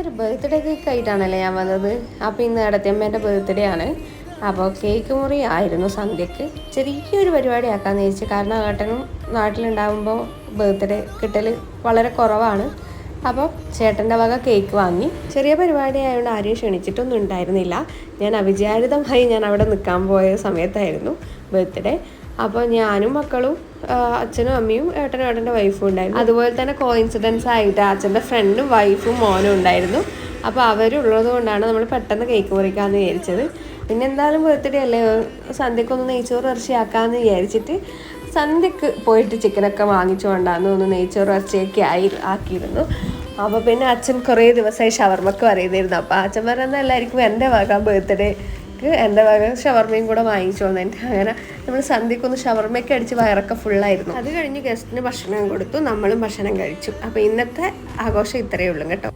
ഇന്നൊരു birthday cake ആയിട്ടാണല്ലേ ഞാൻ വന്നത്? അപ്പോൾ ഇന്ന് ഇടത്തമ്മേന്റെ ബർത്ത്ഡേ ആണ്. അപ്പോൾ കേക്ക് മുറി ആയിരുന്നു സന്ധ്യക്ക്. ചെറിയൊരു പരിപാടി ആക്കാമെന്ന് വിചാരിച്ചു കാരണം ഏട്ടനും നാട്ടിലുണ്ടാകുമ്പോൾ ബർത്ത്ഡേ കിട്ടൽ വളരെ കുറവാണ്. അപ്പോൾ ചേട്ടന്റെ വക കേക്ക് വാങ്ങി. ചെറിയ പരിപാടി ആയതുകൊണ്ട് ആരെയും ക്ഷണിച്ചിട്ടൊന്നും ഉണ്ടായിരുന്നില്ല. ഞാൻ അവിചാരിതമായി ഞാൻ അവിടെ നിൽക്കാൻ പോയ സമയത്തായിരുന്നു ബർത്ത്ഡേ അപ്പോൾ ഞാനും മക്കളും അച്ഛനും അമ്മയും ഏട്ടനും ഏട്ടന്റെ വൈഫും ഉണ്ടായിരുന്നു. അതുപോലെ തന്നെ കോയിൻസിഡൻസ് ആയിട്ട് അച്ഛന്റെ ഫ്രണ്ടും വൈഫും മോനും ഉണ്ടായിരുന്നു. അപ്പോൾ അവരുള്ളത് കൊണ്ടാണ് നമ്മൾ പെട്ടെന്ന് കേക്ക് മുറിക്കാമെന്ന് വിചാരിച്ചത്. പിന്നെ എന്തായാലും ബർത്ത്ഡേ അല്ലേ? സന്ധ്യക്കൊന്ന് നെയ്ച്ചോറ് ഇറച്ചിയാക്കാമെന്ന് വിചാരിച്ചിട്ട് സന്ധ്യക്ക് പോയിട്ട് ചിക്കനൊക്കെ വാങ്ങിച്ചുകൊണ്ടാന്ന് ഒന്ന് നെയ്ച്ചോറ് ഇറച്ചിയൊക്കെ ആയി ആക്കിയിരുന്നു. അപ്പോൾ പിന്നെ അച്ഛൻ കുറേ ദിവസമായി ഷവർമ്മക്ക് പറയുന്നിരുന്നു അപ്പോൾ അച്ഛൻ പറയുന്നത് എല്ലാവർക്കും എന്റെ വക ബർത്ത്ഡേക്ക് എന്റെ വക ഷവർമയും കൂടെ വാങ്ങിച്ചു വന്നിട്ട് അങ്ങനെ നമ്മൾ സന്ധ്യക്കൊന്ന് ഷവർമയൊക്കെ അടിച്ച് വയറൊക്കെ ഫുള്ളായിരുന്നു അത് കഴിഞ്ഞ് ഗസ്റ്റിന് ഭക്ഷണം കൊടുത്തു നമ്മളും ഭക്ഷണം കഴിച്ചു. അപ്പോൾ ഇന്നത്തെ ആഘോഷം ഇത്രയേ ഉള്ളൂ കേട്ടോ.